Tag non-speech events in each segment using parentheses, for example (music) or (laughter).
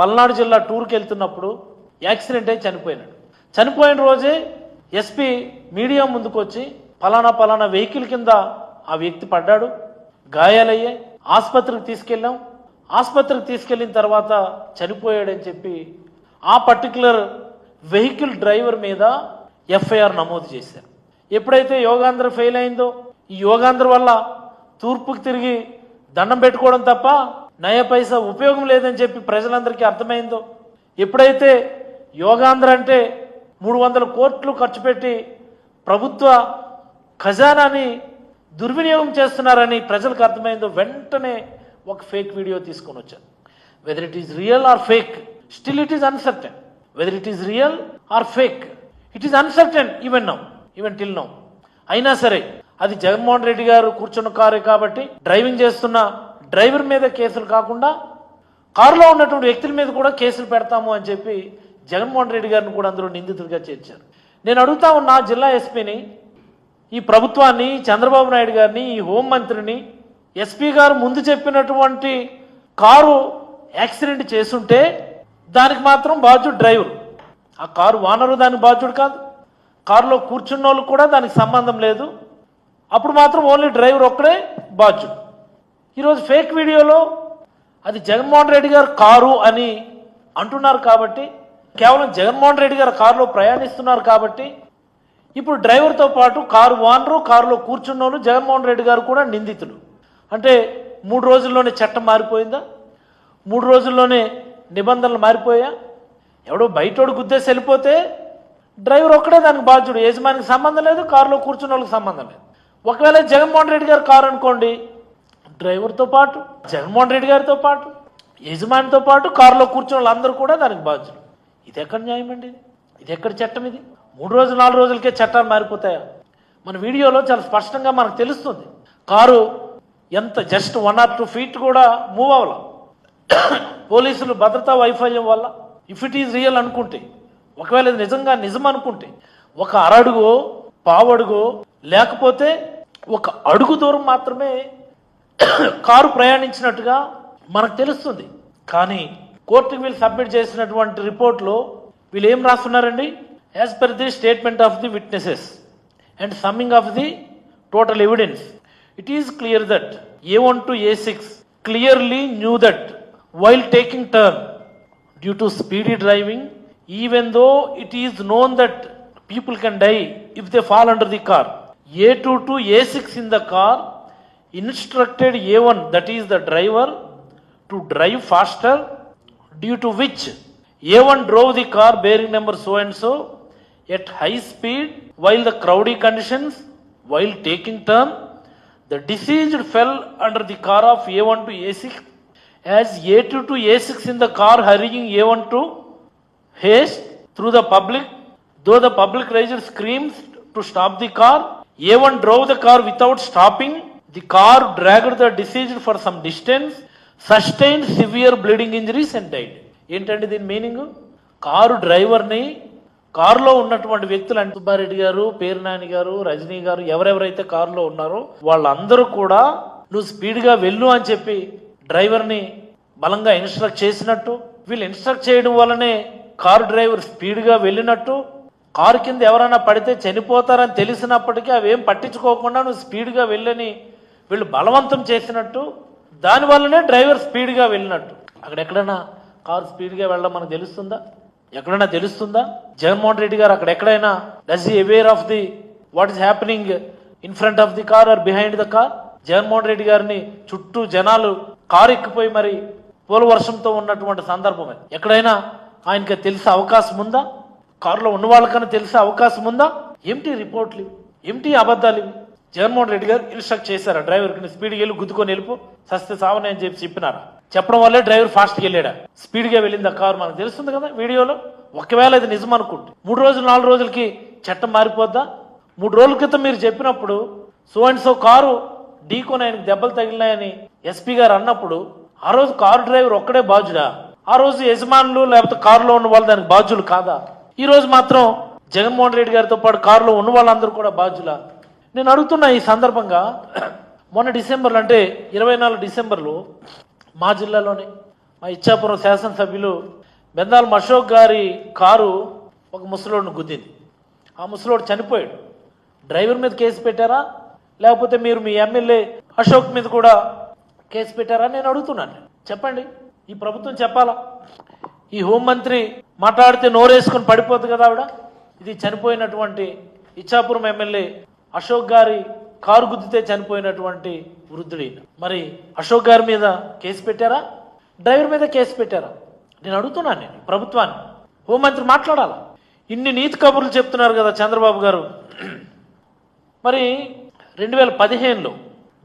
పల్నాడు జిల్లా టూర్కి వెళ్తున్నప్పుడు యాక్సిడెంట్ అయి చనిపోయినాడు. చనిపోయిన రోజే ఎస్పీ మీడియా ముందుకు వచ్చి పలానా పలానా వెహికల్ కింద ఆ వ్యక్తి పడ్డాడు. గాయాలయ్యాయి. ఆసుపత్రికి తీసుకెళ్ళాం. ఆసుపత్రికి తీసుకెళ్ళిన తర్వాత చనిపోయాడని చెప్పి ఆ పర్టికులర్ వెహికల్ డ్రైవర్ మీద ఎఫ్ఐఆర్ నమోదు చేశారు. ఎప్పుడైతే యోగాంధ్ర ఫెయిల్ అయిందో ఈ యోగాంధ్ర వల్ల తూర్పుకు తిరిగి దండం పెట్టుకోవడం తప్ప నయ పైసా ఉపయోగం లేదని చెప్పి ప్రజలందరికీ అర్థమైందో? ఎప్పుడైతే యోగాంధ్ర అంటే మూడు వందల కోట్లు ఖర్చు పెట్టి ప్రభుత్వ ఖజానాని దుర్వినియోగం చేస్తున్నారని ప్రజలకు అర్థమైందో వెంటనే ఒక ఫేక్ వీడియో తీసుకొని వచ్చారు whether it is real or fake still it is uncertain whether it is real or fake it is uncertain even now even till now అయినా సరే అది జగన్మోహన్ రెడ్డి గారు కూర్చున్న కారే కాబట్టి డ్రైవింగ్ చేస్తున్న డ్రైవర్ మీద కేసులు కాకుండా కారులో ఉన్నటువంటి వ్యక్తుల మీద కూడా కేసులు పెడతాము అని చెప్పి జగన్మోహన్ రెడ్డి గారిని కూడా అందరూ నిందితుడిగా చేర్చారు. నేను అడుగుతా ఉన్నా జిల్లా ఎస్పీని ఈ ప్రభుత్వాన్ని చంద్రబాబు నాయుడు గారిని ఈ హోంమంత్రిని ఎస్పీ గారు ముందు చెప్పినటువంటి కారు యాక్సిడెంట్ చేసుంటే దానికి మాత్రం బాధ్యుడు డ్రైవర్. ఆ కారు వానరు దానికి బాధ్యుడు కాదు. కారులో కూర్చున్న వాళ్ళు కూడా దానికి సంబంధం లేదు. అప్పుడు మాత్రం ఓన్లీ డ్రైవర్ ఒక్కడే బాధ్యుడు. ఈరోజు ఫేక్ వీడియోలో అది జగన్మోహన్ రెడ్డి గారు కారు అని అంటున్నారు కాబట్టి కేవలం జగన్మోహన్ రెడ్డి గారు కారులో ప్రయాణిస్తున్నారు కాబట్టి ఇప్పుడు డ్రైవర్తో పాటు కారు ఓనరు కారులో కూర్చున్నోళ్ళు జగన్మోహన్ రెడ్డి గారు కూడా నిందితులు. అంటే మూడు రోజుల్లోనే చట్టం మారిపోయిందా? మూడు రోజుల్లోనే నిబంధనలు మారిపోయా? ఎవడో బయటోడు గుద్దేసి వెళ్ళిపోతే డ్రైవర్ ఒక్కడే దానికి బాధ్యుడు. యజమానికి సంబంధం లేదు కారులో కూర్చున్న వాళ్ళకి సంబంధం లేదు. ఒకవేళ జగన్మోహన్ రెడ్డి గారు కారు అనుకోండి డ్రైవర్తో పాటు జగన్మోహన్ రెడ్డి గారితో పాటు యజమానితో పాటు కారులో కూర్చున్న వాళ్ళందరూ కూడా దానికి బాధ్యులు. ఇది ఎక్కడ న్యాయం అండి ఇది? ఎక్కడ చట్టం ఇది? మూడు రోజులు నాలుగు రోజులకే చట్టాలు మారిపోతాయా? మన వీడియోలో చాలా స్పష్టంగా మనకు తెలుస్తుంది. కారు ఎంత just one or two feet కూడా మూవ్ అవ్వాల. పోలీసులు భద్రతా వైఫల్యం వల్ల. ఇఫ్ ఇట్ ఈజ్ రియల్ అనుకుంటే ఒకవేళ ఇది నిజంగా నిజం అనుకుంటే ఒక అరడుగో పావడుగో లేకపోతే ఒక అడుగు దూరం మాత్రమే కారు ప్రయాణించినట్టుగా మనకు తెలుస్తుంది. కానీ కోర్టుకు వీళ్ళు సబ్మిట్ చేసినటువంటి రిపోర్ట్లో వీళ్ళు ఏం రాస్తున్నారండి? As per the statement of the witnesses and summing of the total evidence it is clear that A one to A six clearly knew that while taking turn due to speedy driving even though it is known that people can die if they fall under the car A two to A six in the car instructed A1, that is the driver, to drive faster, due to which A1 drove the car bearing number so and so at high speed while the crowdy conditions, while taking turn, the deceased fell under the car of A1 to A6 as A2 to A6 in the car hurrying A1 to haste through the public, though the public raised screams to stop the car, A1 drove the car without stopping. The car dragged the deceased for some distance sustain severe bleeding injuries and died ఏంటండి దీని meaning car డ్రైవర్ని కారులో ఉన్నటువంటి వ్యక్తులు అంటే సుబ్బారెడ్డి గారు పేరునాని గారు రజనీ గారు ఎవరెవరైతే కారులో ఉన్నారో వాళ్ళందరూ కూడా నువ్వు స్పీడ్గా వెళ్ళు అని చెప్పి డ్రైవర్ని బలంగా ఇన్స్ట్రక్ట్ చేసినట్టు వీళ్ళు ఇన్స్ట్రక్ట్ చేయడం వల్లనే కారు డ్రైవర్ స్పీడ్గా వెళ్ళినట్టు కారు కింద ఎవరైనా పడితే చనిపోతారని తెలిసినప్పటికీ అవేం పట్టించుకోకుండా నువ్వు స్పీడ్గా వెళ్ళని వీళ్ళు బలవంతం చేసినట్టు దానివల్లనే డ్రైవర్ స్పీడ్గా వెళ్ళినట్టు. అక్కడ ఎక్కడైనా కారు స్పీడ్గా వెళ్ళడం మనకు తెలుస్తుందా? ఎక్కడైనా తెలుస్తుందా? జగన్మోహన్ రెడ్డి గారు అక్కడ ఎక్కడైనా does he aware of the what is happening in front of the car or behind the car Jaganmohan Reddy గారిని చుట్టూ జనాలు కారు ఎక్కిపోయి మరి పూల వర్షంతో ఉన్నటువంటి సందర్భం ఎక్కడైనా ఆయనకి తెలిసే అవకాశం ఉందా? కారులో ఉన్న వాళ్ళకన్నా తెలిసే అవకాశం ఉందా? ఏమిటి రిపోర్ట్లు? ఏమిటి అబద్ధాలు ఇవి? జగన్మోహన్ రెడ్డి గారు ఇన్స్ట్రక్ట్ చేశారా? డ్రైవర్కి స్పీడ్గా వెళ్ళి గుద్దుకొని వెళ్ళిపో సస్తే సావని అని చెప్పి చెప్పినారా? చెప్పడం వల్లే డ్రైవర్ ఫాస్ట్గా వెళ్ళాడా? స్పీడ్గా వెళ్ళింది ఆ కారు? మనకు తెలుస్తుంది కదా వీడియోలో. ఒకవేళ ఇది నిజం అనుకుంటే మూడు రోజులు నాలుగు రోజులకి చట్టం మారిపోద్దా? మూడు రోజుల క్రితం మీరు చెప్పినప్పుడు సో అండ్ సో కారు ఢీకొని ఆయనకు దెబ్బలు తగిలినాయని ఎస్పీ గారు అన్నప్పుడు ఆ రోజు కారు డ్రైవర్ ఒక్కడే బాధ్యుడా? ఆ రోజు యజమానులు లేకపోతే కారులో ఉన్న వాళ్ళు దానికి బాధ్యులు కాదా? ఈ రోజు మాత్రం జగన్మోహన్ రెడ్డి గారితో పాటు కారులో ఉన్న వాళ్ళందరూ కూడా బాధ్యులా? నేను అడుగుతున్నా ఈ సందర్భంగా మొన్న డిసెంబర్లో అంటే ఇరవై నాలుగు డిసెంబర్లో మా జిల్లాలోనే మా ఇచ్చాపురం శాసనసభ్యులు బెందాల్ అశోక్ గారి కారు ఒక ముసలోడిని గుద్దింది. ఆ ముసలోడు చనిపోయాడు. డ్రైవర్ మీద కేసు పెట్టారా? లేకపోతే మీరు మీ ఎమ్మెల్యే అశోక్ మీద కూడా కేసు పెట్టారా? నేను అడుగుతున్నాను. చెప్పండి. ఈ ప్రభుత్వం చెప్పాలా? ఈ హోంమంత్రి మాట్లాడితే నోరేసుకొని పడిపోద్ది కదా ఆవిడ? ఇది చనిపోయినటువంటి ఇచ్చాపురం ఎమ్మెల్యే అశోక్ గారి కారు గుద్దితే చనిపోయినటువంటి వృద్ధుడి మరి అశోక్ గారి మీద కేసు పెట్టారా? డ్రైవర్ మీద కేసు పెట్టారా? నేను అడుగుతున్నాను నేను ప్రభుత్వాన్ని. హోంమంత్రి మాట్లాడాలా? ఇన్ని నీతి కబుర్లు చెప్తున్నారు కదా చంద్రబాబు గారు. మరి రెండు వేల పదిహేనులో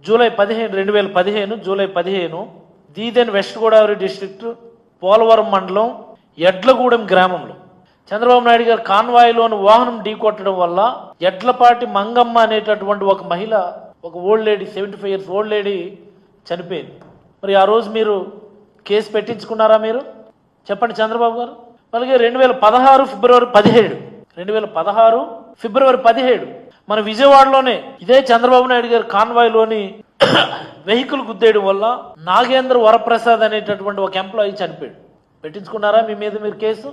జూలై పదిహేను రెండు వేల పదిహేను జూలై పదిహేను the then west Godavari district Polavaram మండలం ఎడ్లగూడెం గ్రామంలో చంద్రబాబు నాయుడు గారు కాన్వాయ్లోని వాహనం ఢీకొట్టడం వల్ల ఎడ్లపాటి మంగమ్మ అనేటటువంటి ఒక మహిళ ఒక old lady seventy five years old lady చనిపోయింది. మరి ఆ రోజు మీరు కేసు పెట్టించుకున్నారా మీరు? చెప్పండి చంద్రబాబు గారు. అలాగే రెండు వేల పదహారు ఫిబ్రవరి పదిహేడు రెండు వేల పదహారు ఫిబ్రవరి పదిహేడు మన విజయవాడలోనే ఇదే చంద్రబాబు నాయుడు గారు కాన్వాయ్లోని (coughs) వెహికల్ గుద్దేయడం వల్ల నాగేంద్ర వరప్రసాద్ అనేటటువంటి ఒక ఎంప్లాయీ చనిపోయాడు. పెట్టించుకున్నారా మీ మీద మీరు కేసు?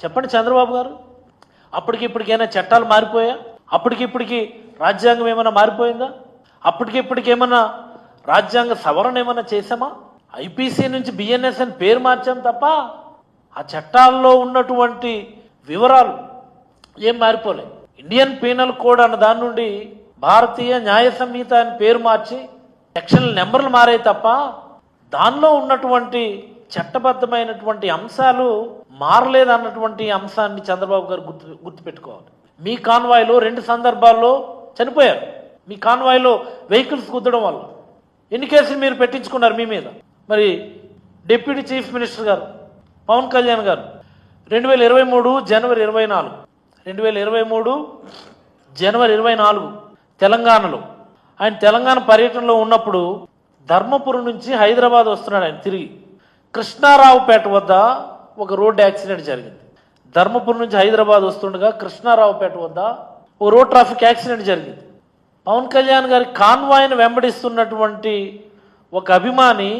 చెప్పండి చంద్రబాబు గారు. అప్పటికి ఇప్పటికైనా చట్టాలు మారిపోయా? అప్పటికి ఇప్పటికి రాజ్యాంగం ఏమైనా మారిపోయిందా? అప్పటికి ఇప్పటికి ఏమైనా రాజ్యాంగ సవరణ ఏమైనా చేసామా ఐపీసీ నుంచి బిఎన్ఎస్ అని పేరు మార్చాం తప్ప ఆ చట్టాల్లో ఉన్నటువంటి వివరాలు ఏం మారిపోలే. ఇండియన్ పీనల్ కోడ్ అన్న దాని నుండి భారతీయ న్యాయ సంహిత అని పేరు మార్చి సెక్షన్ నెంబర్లు మారాయి తప్ప దానిలో ఉన్నటువంటి చట్టబద్ధమైనటువంటి అంశాలు మారలేదు అన్నటువంటి అంశాన్ని చంద్రబాబు గారు గుర్తు గుర్తుపెట్టుకోవాలి. మీ కాన్వాయ్లో రెండు సందర్భాల్లో చనిపోయారు. మీ కాన్వాయ్లో వెహికల్స్ గుద్దడం వల్ల. ఎన్ని కేసులు మీరు పెట్టించుకున్నారు మీ మీద? మరి డిప్యూటీ చీఫ్ మినిస్టర్ గారు పవన్ కళ్యాణ్ గారు రెండు వేల ఇరవై మూడు జనవరి ఇరవై నాలుగు రెండు వేల ఇరవై మూడు జనవరి ఇరవై నాలుగు తెలంగాణలో. ఆయన తెలంగాణ పర్యటనలో ఉన్నప్పుడు ధర్మపురం నుంచి హైదరాబాద్ వస్తున్నాడు ఆయన తిరిగి. కృష్ణారావుపేట వద్ద ఒక రోడ్ యాక్సిడెంట్ జరిగింది. ధర్మపురం నుంచి హైదరాబాద్ వస్తుండగా కృష్ణారావుపేట వద్ద ఒక రోడ్ ట్రాఫిక్ యాక్సిడెంట్ జరిగింది. పవన్ కళ్యాణ్ గారి కాన్వాయ్ని వెంబడిస్తున్నటువంటి ఒక అభిమాని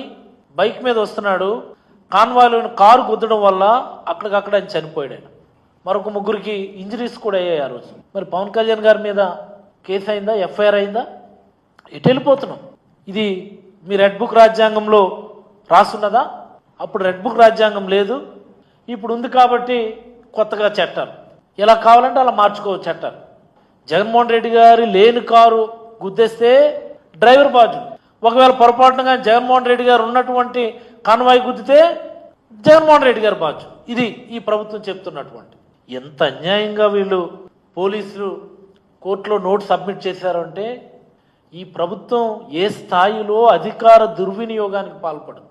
బైక్ మీద వస్తున్నాడు. కాన్వాయ్లోని కారు గుద్దడం వల్ల అక్కడికక్కడ ఆయన చనిపోయాడు ఆయన. మరొక ముగ్గురికి ఇంజరీస్ కూడా అయ్యాయి ఆ రోజు. మరి పవన్ కళ్యాణ్ గారి మీద కేసు అయిందా? ఎఫ్ఐఆర్ అయిందా? ఎటు వెళ్ళిపోతున్నాం? ఇది మీ రెడ్ బుక్ రాజ్యాంగంలో రాసున్నదా? అప్పుడు రెడ్ బుక్ రాజ్యాంగం లేదు. ఇప్పుడు ఉంది కాబట్టి కొత్తగా చట్టాలు. ఎలా కావాలంటే అలా మార్చుకోవచ్చు చట్టాలు. జగన్మోహన్ రెడ్డి గారి లేని కారు గుద్దేస్తే డ్రైవర్ బాధ్యుడు. ఒకవేళ పొరపాటున జగన్మోహన్ రెడ్డి గారు ఉన్నటువంటి కాన్వాయ్ గుద్దితే జగన్మోహన్ రెడ్డి గారు బాధ్యుడు. ఇది ఈ ప్రభుత్వం చెప్తున్నటువంటి. ఎంత అన్యాయంగా వీళ్ళు పోలీసులు కోర్టులో నోట్ సబ్మిట్ చేశారంటే ఈ ప్రభుత్వం ఏ స్థాయిలో అధికార దుర్వినియోగానికి పాల్పడుతుంది?